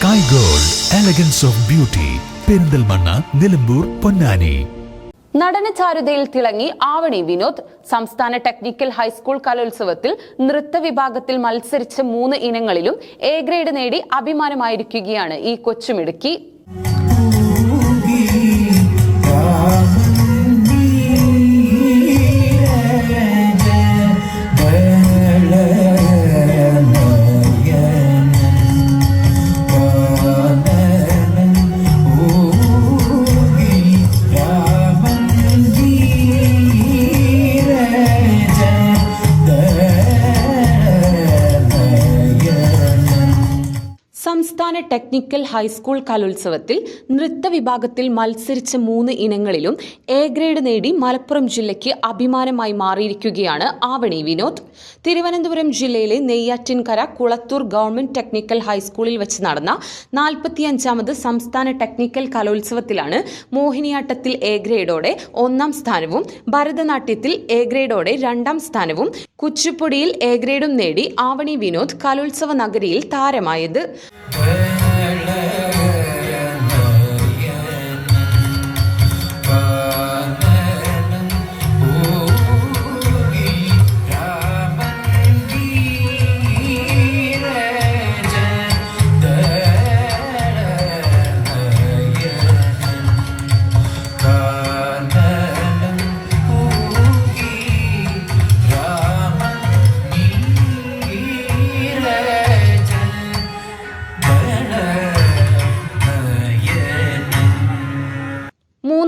Sky gold elegance of beauty Perinthalmanna Nilambur Ponnani നടന ചാരുതയിൽ തിളങ്ങി ആവണി വിനോദ് സംസ്ഥാന ടെക്നിക്കൽ ഹൈസ്കൂൾ കലോത്സവത്തിൽ നൃത്ത വിഭാഗത്തിൽ മത്സരിച്ച മൂന്ന് ഇനങ്ങളിലും എ ഗ്രേഡ് നേടി അഭിമാനമായിരിക്കുകയാണ് ഈ കൊച്ചുമിടുക്കി. സംസ്ഥാന ടെക്നിക്കൽ ഹൈസ്കൂൾ കലോത്സവത്തിൽ നൃത്ത വിഭാഗത്തിൽ മത്സരിച്ച മൂന്ന് ഇനങ്ങളിലും എ ഗ്രേഡ് നേടി മലപ്പുറം ജില്ലയ്ക്ക് അഭിമാനമായി മാറിയിരിക്കുകയാണ് ആവണി വിനോദ്. തിരുവനന്തപുരം ജില്ലയിലെ നെയ്യാറ്റിൻകര കുളത്തൂർ ഗവൺമെന്റ് ടെക്നിക്കൽ ഹൈസ്കൂളിൽ വെച്ച് നടന്ന നാൽപ്പത്തിയഞ്ചാമത് സംസ്ഥാന ടെക്നിക്കൽ കലോത്സവത്തിലാണ് മോഹിനിയാട്ടത്തിൽ എ ഗ്രേഡോടെ ഒന്നാം സ്ഥാനവും ഭരതനാട്യത്തിൽ എ ഗ്രേഡോടെ രണ്ടാം സ്ഥാനവും കുച്ചിപ്പൊടിയിൽ എ ഗ്രേഡും നേടി ആവണി വിനോദ് കലോത്സവ നഗരിയിൽ താരമായത്. 해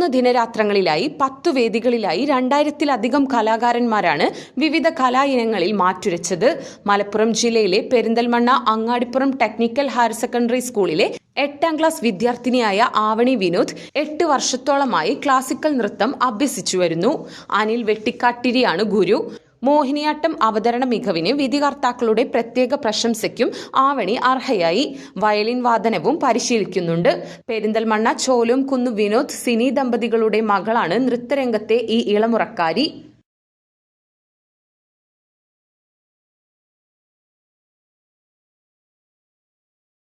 മൂന്ന് ദിനരാത്രങ്ങളിലായി പത്തു വേദികളിലായി രണ്ടായിരത്തിലധികം കലാകാരന്മാരാണ് വിവിധ കലാ ഇനങ്ങളിൽ മാറ്റുരച്ചത്. മലപ്പുറം ജില്ലയിലെ Perinthalmanna Angadipuram technical higher secondary സ്കൂളിലെ എട്ടാം ക്ലാസ് വിദ്യാർത്ഥിനിയായ ആവണി വിനോദ് എട്ട് വർഷത്തോളമായി ക്ലാസിക്കൽ നൃത്തം അഭ്യസിച്ചു വരുന്നു അനിൽ വെട്ടിക്കാട്ടിരിയാണ് ഗുരു. മോഹിനിയാട്ടം അവതരണ മികവിന് വിധികർത്താക്കളുടെ പ്രത്യേക പ്രശംസയ്ക്കും ആവണി അർഹയായി. വയലിൻ വാദനവും പരിശീലിക്കുന്നുണ്ട്. പെരിന്തൽമണ്ണ ചോലും കുന്നു വിനോദ് സിനി ദമ്പതികളുടെ മകളാണ് നൃത്തരംഗത്തെ ഈ ഇളമുറക്കാരി.